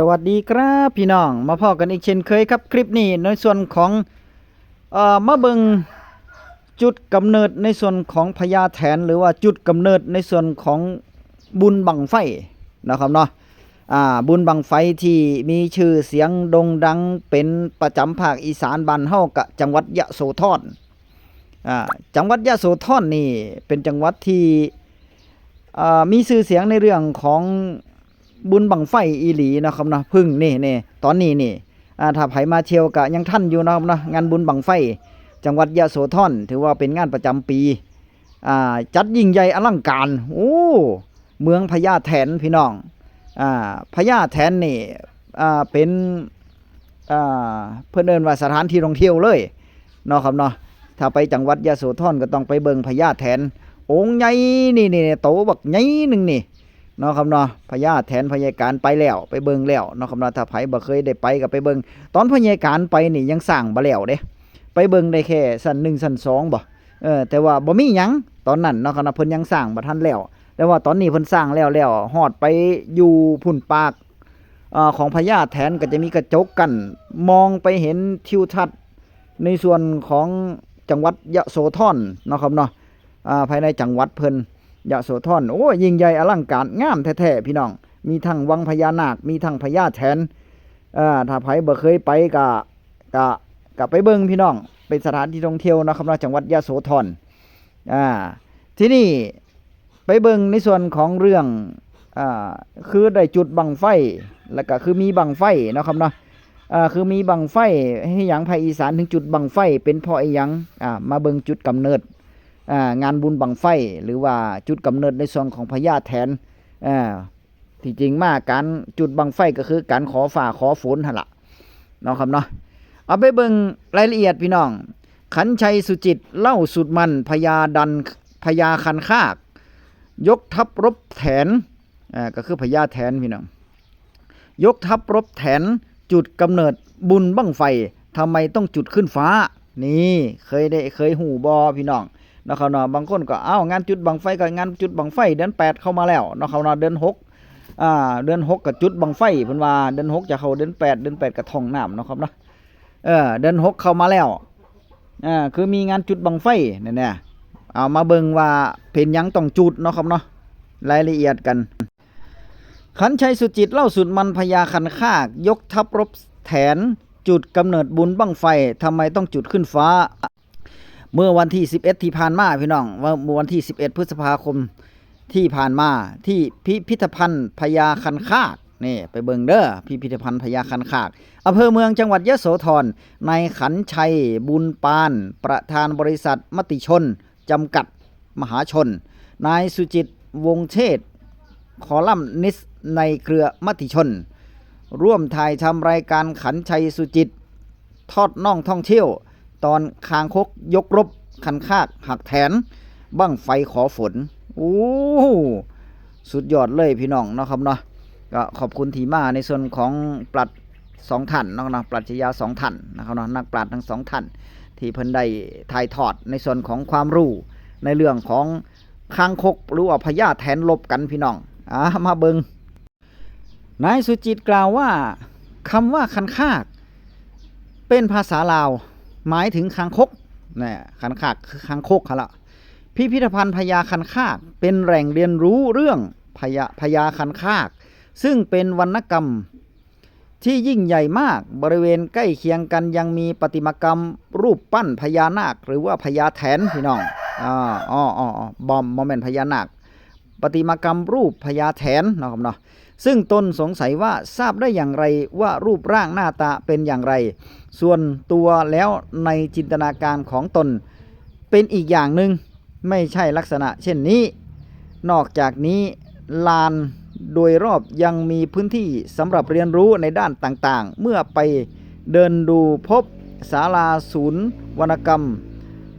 สวัสดีครับพี่น้องมาพอกันอีกเช่นเคยครับคลิปนี้ในส่วนของเอ่อมาเบิงจุดกำเนิดในส่วนของพญาแถนหรือว่าจุดกำเนิดในส่วนของบุญบังไฟนะครับเนาะอ่าบุญบังไฟที่มีชื่อเสียงโด่งดังเป็นประจำภาคอีสานบ้านเฮากะจังหวัดยะโสธรอ่าจังหวัดยะโสธรนี่เป็นจังหวัดที่อ่ามีชื่อเสียงในเรื่องของ บุญบังไฟอีหลีนะครับเนาะพึ่งนี่นี่ตอนนี้นี่อ่าถ้าไผมาเที่ยวกะยังท่านอยู่นะครับเนาะงานบุญบังไฟ จังหวัดยะโสธรถือว่าเป็นงานประจำปีอ่าจัดยิ่งใหญ่อลังการโอ้เมืองพญาแถนพี่น้องอ่าพญาแถนนี่อ่าเป็นอ่าเพิ่นเอินว่าสถานที่ท่องเที่ยวเลยเนาะครับเนาะถ้าไปจังหวัดยะโสธรก็ต้องไปเบิ่งพญาแถนองค์ใหญ่นี่นี่โตบักใหญ่หนึ่งนี่ เนาะครับเนาะพญาแทนพญาการไปแล้วไปเบิงแล้วเนาะครับเนาะถ้าไผบ่เคยได้ไปก็ไปเบิงตอนพญาการไปนี่ยังสร้างบ่แล้วเด้ ไปเบิงได้แค่สั้น1สั้น2บ่เออแต่ว่าบ่มีหยังตอนนั้นเนาะครับเนาะเพิ่นยังสร้างบ่ทันแล้วแต่ว่าตอนนี้เพิ่นสร้างแล้วแล้วฮอดไปอยู่พุ่นปากเอ่อของพญาแทนก็จะมีกระจกกันมองไปเห็นทิวทัศน์ในส่วนของจังหวัดยะโสธรเนาะครับเนาะอ่าภายในจังหวัดเพิ่น ยะโสธรโอ้ยิ่งใหญ่อลังการงามแท้ๆพี่น้อง มีทั้งวังพญานาค มีทั้งพญาแทนอ่าถ้าไผบ่เคยไปก็ก็ก็ไปเบิ่งพี่น้อง เป็นสถานที่ท่องเที่ยวนะครับนะจังหวัดยะโสธรอ่าที่นี่ไปเบิ่งในส่วนของเรื่องอ่าคือได้จุดบังไฟแล้วก็คือมีบังไฟนะครับเนาะอ่าคือมีบังไฟให้หยังภาคอีสานถึงจุดบังไฟเป็นเพราะไอ้หยังอ่ามาเบิ่งจุดกำเนิด งานบุญบังไฟ หรือว่าจุดกำเนิดในส่วนของพญาแทนที่จริงมากการจุดบังไฟก็คือการขอฝ่าขอฝนหั่นละเนาะครับเนาะเอาไปเบิ่งรายละเอียดพี่น้อง ขันชัยสุจิตเล่าสุดมันพญาดันพญาคันคาก ยกทัพรบแถนอ่าก็คือพญาแทนพี่น้องยกทัพรบแถนจุดกำเนิดบุญบังไฟทำไมต้องจุดขึ้นฟ้า นี่เคยได้เคยหูบอพี่น้อง นาะครับเนาะบางคนก็เอ้างานจุดบังไฟก็งานจุดบังไฟเดือนแปดเข้ามาแล้วนาะครับเนาะเดือนหกอ่าเดือนหกกับจุดบังไฟเพิ่นว่าเดือนหกจะเข้าเดือนแปดเดือนแปดกับท่องน้ำเนาะครับเนาะเออเดือนหกเข้ามาแล้วอ่าคือมีงานจุดบังไฟเนี่ยเนี่ยเอามาเบิ่งว่าเป็นยังต้องจุดเนาะครับเนาะรายละเอียดกันขันชัยสุจิตเล่าสุดมันพญาคันคาก ยกทัพรบแถนจุดกำเนิดบุญบังไฟทำไมต้องจุดขึ้นฟ้า เมื่อวันที่ 11 ที่ผ่านมาพี่น้องว่าเมื่อวันที่ 11 พฤษภาคมที่ผ่านมาที่พิพิธภัณฑ์พญาคันคากนี่ไปเบิงเด้อพิพิธภัณฑ์พญาคันคากอำเภอเมืองจังหวัดยะโสธรในายขันชัย บุญปาน ประธานบริษัทมติชน จำกัดมหาชน นายสุจิตวงศ์เชษ์คอลัมนิสในเครือมติชน ร่วมถ่ายทำรายการขันชัยสุจิต ทอดน่องท่องเที่ยว ตอนคางคกยกรบ คันคากหักแถนบั้งไฟขอฝน โอ้สุดยอดเลยพี่น้องเนาะครับเนาะก็ขอบคุณทีมาในส่วนของปลัดสองท่านเนาะเนาะปรัชญาสองท่านนะครับเนาะนักปราชญ์ทั้งสองท่านที่เพิ่นได้ถ่ายทอดในส่วนของความรู้ในเรื่องของคางคกหรือว่าพญาแทนลบกันพี่น้องอ่ามาเบิงนายสุจิตกล่าวว่าคำว่าคันคาก เป็นภาษาลาว หมายถึงคางคกนี่คันคากคือคางคกค่ะละพิพิธภัณฑ์พญาคันคาก เป็นแหล่งเรียนรู้เรื่องพญาพญาคันคาก ซึ่งเป็นวรรณกรรมที่ยิ่งใหญ่มากบริเวณใกล้เคียงกันยังมีประติมากรรมรูปปั้นพญานาค หรือว่าพญาแถนพี่น้องอ๋ออ๋ออ๋อบอมโมเมนต์พญานาคประติมากรรมรูปพญาแถนนะครับเนาะซึ่งตนสงสัยว่าทราบได้อย่างไรว่ารูปร่างหน้าตาเป็นอย่างไร ส่วนตัวแล้วในจินตนาการของตน เป็นอีกอย่างหนึ่งไม่ใช่ลักษณะเช่นนี้ นอกจากนี้ลานโดยรอบยังมีพื้นที่สำหรับเรียนรู้ในด้านต่างๆ เมื่อไปเดินดูพบศาลาศูนย์วรรณกรรม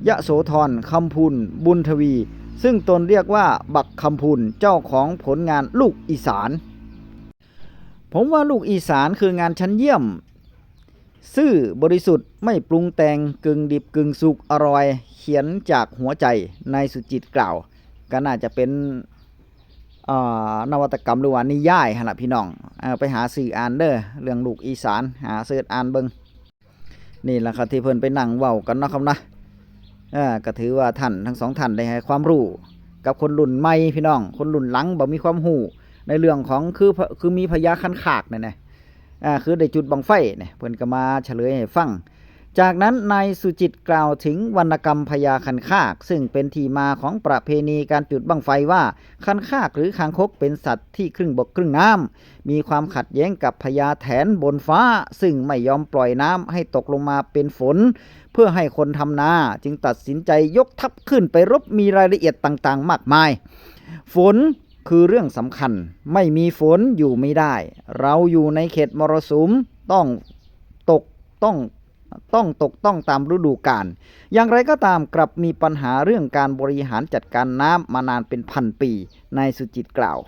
ยะโสธรคำพูนบุญทวี ซึ่งตนเรียกว่าบักคำพูนเจ้าของผลงานลูกอีสาน ผมว่าลูกอีสานคืองานชั้นเยี่ยม ซื่อบริสุทธิ์ไม่ปรุงแต่งกึ่งดิบกึ่งสุกอร่อย เขียนจากหัวใจนายสุจิตกล่าว ก็น่าจะเป็นนวัตกรรมหรือว่านิยายฮะนะพี่น้องอไปหาสื่ออ่านเด้อเรื่องลูกอีสานหาเสิร์ชอ่านเบิงนี่แหละครับที่เพิ่นไปนั่งเว้ากันเนาะครับนะก็ถือว่าท่านทั้งสองท่านได้ให้ความรู้กับคนรุ่นใหม่พี่น้อง คนรุ่นหลังบ่มีความรู้ในเรื่องของคือคือมีพญาคันขากเนี่ยนะ อ่าคือได้จุดบังไฟเนี่ยเพิ่นก็มาเฉลยให้ฟัง จากนั้นนายสุจิตกล่าวถึงวรรณกรรมพญาคันคาก ซึ่งเป็นที่มาของประเพณีการจุดบังไฟว่าคันคากหรือคางคกเป็นสัตว์ที่ครึ่งบกครึ่งน้ำมีความขัดแย้งกับพญาแถนบนฟ้า ซึ่งไม่ยอมปล่อยน้ำให้ตกลงมาเป็นฝน เพื่อให้คนทำนาจึงตัดสินใจยกทัพขึ้นไปรบมีรายละเอียดต่างๆ มากมาย ฝน คือเรื่องสำคัญไม่มีฝนอยู่ไม่ได้ เราอยู่ในเขตมรสุมต้องตกต้องต้องตกต้องตามฤดูกาลอย่างไรก็ตามกลับมีปัญหาเรื่องการบริหารจัดการน้ำมานานเป็นพันปีนายสุจิตกล่าว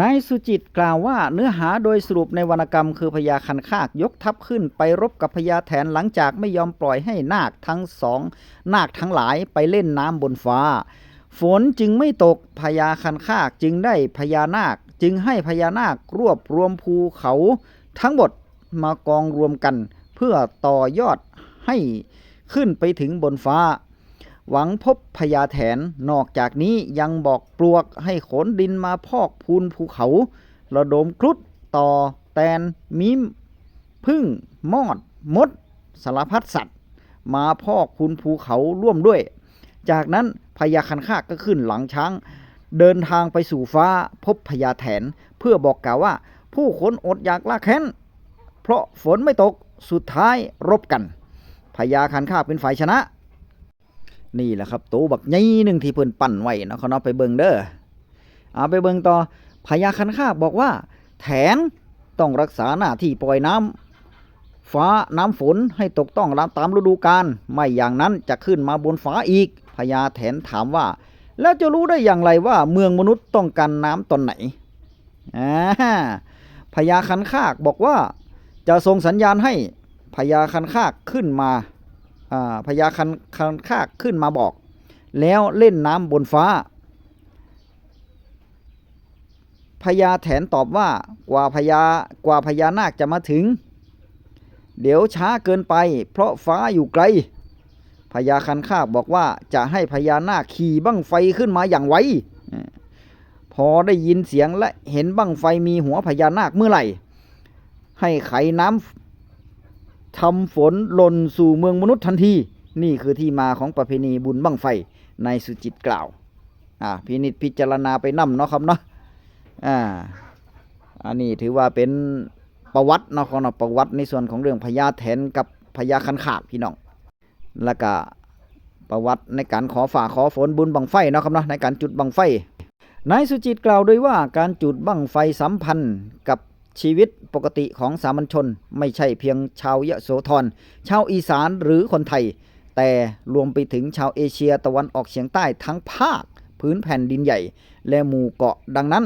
นายสุจิตกล่าวว่าเนื้อหาโดยสรุปในวรรณกรรมคือพญาคันคากยกทัพขึ้นไปรบกับพญาแถนหลังจากไม่ยอมปล่อยให้นาคทั้งสองนาคทั้งหลายไปเล่นน้ำบนฟ้า ฝนจึงไม่ตกพญาคันคากจึงได้พญานาค จึงให้พญานาครวบรวมภูเขาทั้งหมดมากองรวมกัน เพื่อต่อยอดให้ขึ้นไปถึงบนฟ้า หวังพบพญาแถนนอกจากนี้ยังบอกปลวกให้ขนดินมาพอกพูนภูเขา ระดมครุฑต่อแตนมิมพึ่งมอดมด สารพัดสัตว์ มาพอกพูนภูเขาร่วมด้วย จากนั้นพญาคันคากก็ขึ้นหลังช้าง เดินทางไปสู่ฟ้าพบพญาแถน เพื่อบอกกล่าวว่า ผู้คนอดอยากลากแค้น เพราะฝนไม่ตกสุดท้ายรบกันพญาคันคากเป็นฝ่ายชนะ นี่แหละครับตัวบักใหญ่หนึ่งที่เพิ่นปั่นไว้เนาะเขาเนาะไปเบิงเด้อเอาไปเบิงต่อพญาคันคากบอกว่า แถนต้องรักษาหน้าที่ปล่อยน้ำฟ้าน้ำฝนให้ตกต้องตามฤดูกาลไม่อย่างนั้นจะขึ้นมาบนฟ้าอีก พญาแถนถามว่า แล้วจะรู้ได้อย่างไรว่าเมืองมนุษย์ต้องการน้ำตอนไหนอ่าพญาคันคากบอกว่า จะส่งสัญญาณให้พญาคันคากขึ้นมาอ่าพญาคันคันคากขึ้นมาบอก แล้วเล่นน้ำบนฟ้าพญาแถนตอบว่ากว่าพญากว่าพญานาคจะมาถึง เดี๋ยวช้าเกินไป เพราะฟ้าอยู่ไกล พญาคันคากบอกว่าจะให้พญานาคขี่บั้งไฟขึ้นมาอย่างไวพอได้ยินเสียงและเห็นบั้งไฟมีหัวพญานาคเมื่อไหร่ ให้ไขน้ำทำฝนหล่นสู่เมืองมนุษย์ทันที นี่คือที่มาของประเพณีบุญบั้งไฟในสุจิตกล่าวอ่าพินิจพิจารณาไปนำเนาะครับเนาะอ่าอันนี้ถือว่าเป็นประวัติเนาะของเนาะประวัติในส่วนของเรื่องพญาแถนกับพญาคันขากพี่น้อง แล้วก็ประวัติในการขอฝ่าขอฝนบุญบังไฟเนาะครับเนาะในการจุดบังไฟนายสุจิตกล่าวด้วยว่าการจุดบังไฟสัมพันธ์กับชีวิตปกติของสามัญชน ไม่ใช่เพียงชาวยะโสธรชาวอีสานหรือคนไทย แต่รวมไปถึงชาวเอเชียตะวันออกเฉียงใต้ทั้งภาคพื้นแผ่นดินใหญ่ และหมู่เกาะดังนั้น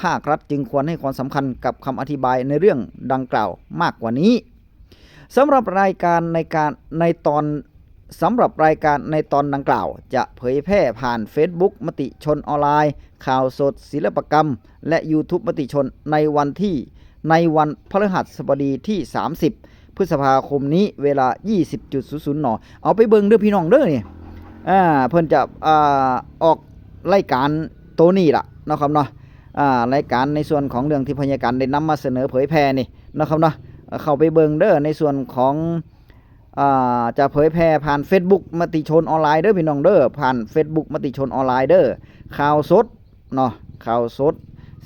ภาครัฐจึงควรให้ความสำคัญกับคำอธิบายในเรื่องดังกล่าวมากกว่านี้สำหรับรายการในการในตอน สำหรับรายการในตอนดังกล่าว จะเผยแพร่ผ่าน Facebook มติชนออนไลน์ ข่าวสดศิลปกรรม และ YouTube มติชนในวันที่ในวันพฤหัสบดีที่ 30 พฤษภาคมนี้เวลา 20.00นอเอาไปเบิงเด้อพี่น้องเด้อนี่อ่าเพิ่นจะอ่าออกรายการโตนี้ล่ะนะครับเนาะอ่ารายการในส่วนของเรื่องที่พยาการได้นำมาเสนอเผยแพร่นี่นะครับเนาะเข้าไปเบิงเด้อในส่วนของอ จะเผยแพร่ผ่าน Facebook มติชนออนไลน์เด้อพี่น้องเด้อผ่าน Facebook มติชนออนไลน์เด้อข่าวสดเนาะข่าวสด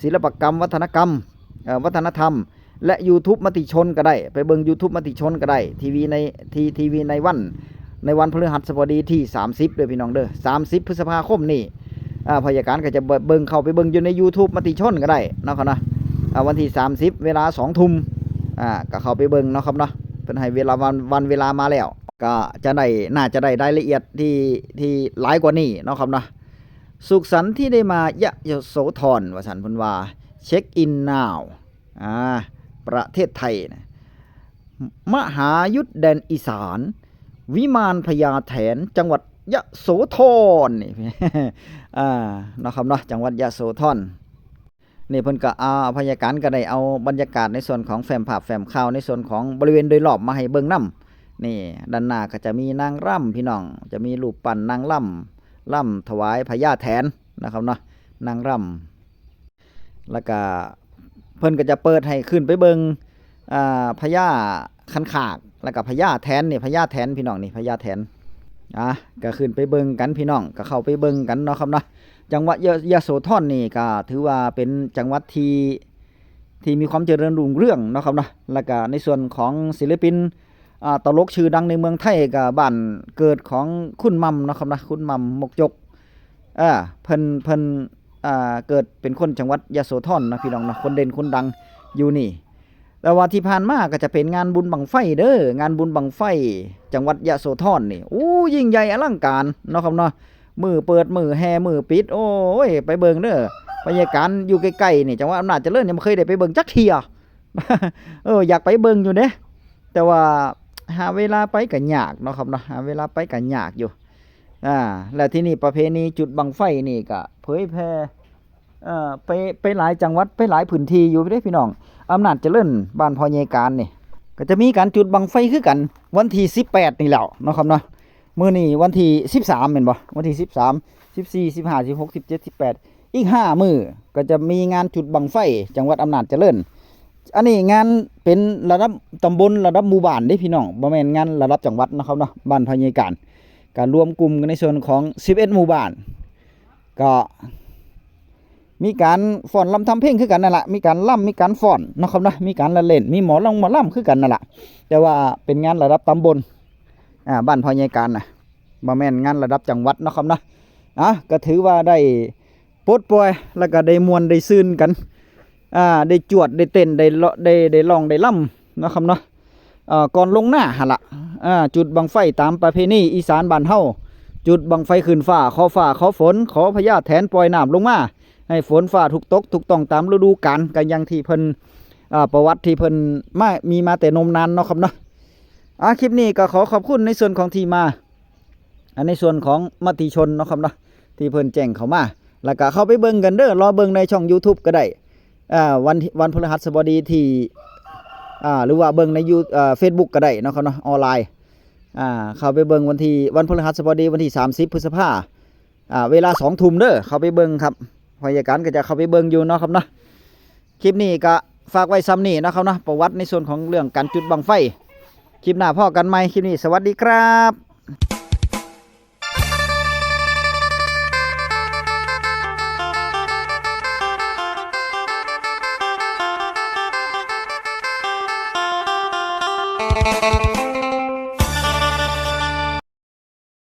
ศิลปกรรม วัฒนกรรมวัฒนธรรม และ YouTube มติชนก็ได้ ไปเบิ่ง YouTube มติชนก็ได้ทีวีในทีทีวีในวัน ในวันพฤหัสบดีที่ 30เด้อพี่น้องเด้อ30 พฤษภาคมนี่พยาการก็จะเบิ่งเข้าไปเบิ่งอยู่ใน YouTube มติชนก็ได้เนาะครับเนาะวันที่ 30 เวลา2ทุ่มก็เข้าไปเบิ่งเนาะครับเนาะ เพิ่นให้เวลาวันวันเวลามาแล้ว ก็จะได้น่าจะได้รายละเอียดที่ที่หลายกว่านี้เนาะครับเนาะสุขสันต์ที่ได้มายะโสธรว่าสันเพิ่นว่าเช็คอินนาวอ่าประเทศไทยนะมหายุทธแดนอีสาน วิมานพญาแถนจังหวัดยะโสธรนี่อ่าเนาะครับเนาะจังหวัดยะโสธร นี่เพิ่นก็เอาพยาการก็ได้เอาบรรยากาศในส่วนของแฟ้มภาพแฟ้มข่าวในส่วนของบริเวณโดยรอบมาให้เบิ่งนํนี่ด้านหน้าก็จะมีนางร่ำพี่น้อง จะมีรูปปั้นนางร่ำร่ำถวายพญาแถนนะครับเนาะนางร่ำแล้วก็เพิ่นก็จะเปิดให้ขึ้นไปเบิ่งอ่าพญาคันขาก แล้วก็พญาแถนนี่พญาแถนพี่น้องนี่พญาแถนอะก็ขึ้นไปเบิ่งกันพี่น้องก็เข้าไปเบิ่งกันเนาะครับเนาะ จังหวัดยะโสธรนี่ก็ถือว่าเป็นจังหวัดที่ที่มีความเจริญรุ่งเรืองนะครับเนาะแล้วก็ในส่วนของศิลปินอ่าตลกชื่อดังในเมืองไทยก็บ้านเกิดของคุณมัมนะครับนะคุณมัมมกจกอ่าเพิ่นเพิ่นอ่าเกิดเป็นคนจังหวัดยะโสธรนะพี่น้องนะคนเด่นคนดังอยู่นี่ แต่ว่าที่ผ่านมาก็จะเป็นงานบุญบังไฟเด้องานบุญบังไฟ จังหวัดยะโสธรนี่โอ้ยิ่งใหญ่อลังการนะครับเนาะ มือเปิดมือแฮมือปิด โอ้ยไปเบิงเด้อบรรยากาศอยู่ใกล้ๆนี่จังหวัดอำนาจเจริญยังบ่เคยได้ไปเบิงจักเที่ยเอออยากไปเบิงอยู่เด้แต่ว่าหาเวลาไปก็ยากเนาะครับเนาะหาเวลาไปก็ยากอยู่อ่าแล้วที่นี่ประเพณีจุดบังไฟนี่ก็เผยแพร่เอ่อไปไปหลายจังหวัดไปหลายพื้นที่อยู่เด้พี่น้องอำนาจเจริญบ้านพอใหญ่การนี่ก็จะมีการจุดบังไฟคือกันวันที่18นี่แหล้วเนาะครับเนาะ มื้อนี้วันที่13แม่นบ่วันที่13 14 15 16 17 18อีก5มือก็จะมีงานจุดบังไฟ จังหวัดอำนาจเจริญ อันนี้งานเป็นระดับตำบลระดับหมู่บ้านเด้พี่น้องบ่แม่นงานระดับจังหวัดนะครับเนาะบ้านพญาการการรวมกลุ่มกันในส่วนของ11หมู่บ้าน ก็มีการฟ้อนรำทำเพลงคือกันนั่นแหละมีการล่ำมีการฟ้อนนะครับเนาะมีการละเล่น มีหมอลองหมอล่ำคือกันนั่นแหละแต่ว่าเป็นงานระดับตำบล อ่าบ้านพ่อใหญ่การนะบ่แม่นงานระดับจังหวัดเนาะครับนะอะก็ถือว่าได้ปลดปล่อยแล้วก็ได้มวนได้ซื่นกันอ่าได้จวดได้เต้นได้เลาะได้ได้ร้องได้ล่ำนะครับเนาะอ่าก่อนลงหน้าหั่นละอ่าจุดบังไฟตามประเพณีอีสานบ้านเฮาจุดบังไฟขึ้นฟ้าขอฟ้าขอฝนขอพญาแถนปล่อยน้ำลงมาให้ฝนฟ้าถูกตกถูกต้องตามฤดูกาลกันอย่างที่เพิ่นอ่าประวัติที่เพิ่นมามีมาแต่นมนานเนาะครับเนาะ อะคลิปนี้ก็ขอขอบคุณในส่วนของทีมาอันในส่วนของมติชนเนาะครับเนาะที่เพิ่นแจ้งเข้ามาแล้วก็เข้าไปเบิ่งกันเด้อรอเบิ่งในช่อง YouTube ก็ได้อ่าวันวันพฤหัสบดีที่อ่าหรือว่าเบิ่งในยูอ่า Facebook ก็ได้เนาะครับเนาะออนไลน์อ่าเข้าไปเบิ่งวันที่วันพฤหัสบดีวันที่ 30 พฤษภาอ่าเวลา2ทุ่มเด้อเข้าไปเบิ่งครับพยาการก็จะเข้าไปเบิ่งอยู่เนาะครับเนาะคลิปนี้ก็ฝากไว้ซ้ำนี่เนาะครับเนาะประวัติในส่วนของเรื่องการจุดบังไฟ คลิปหน้าพ่อกันไหมคลิปนี้สวัสดีครับ Thank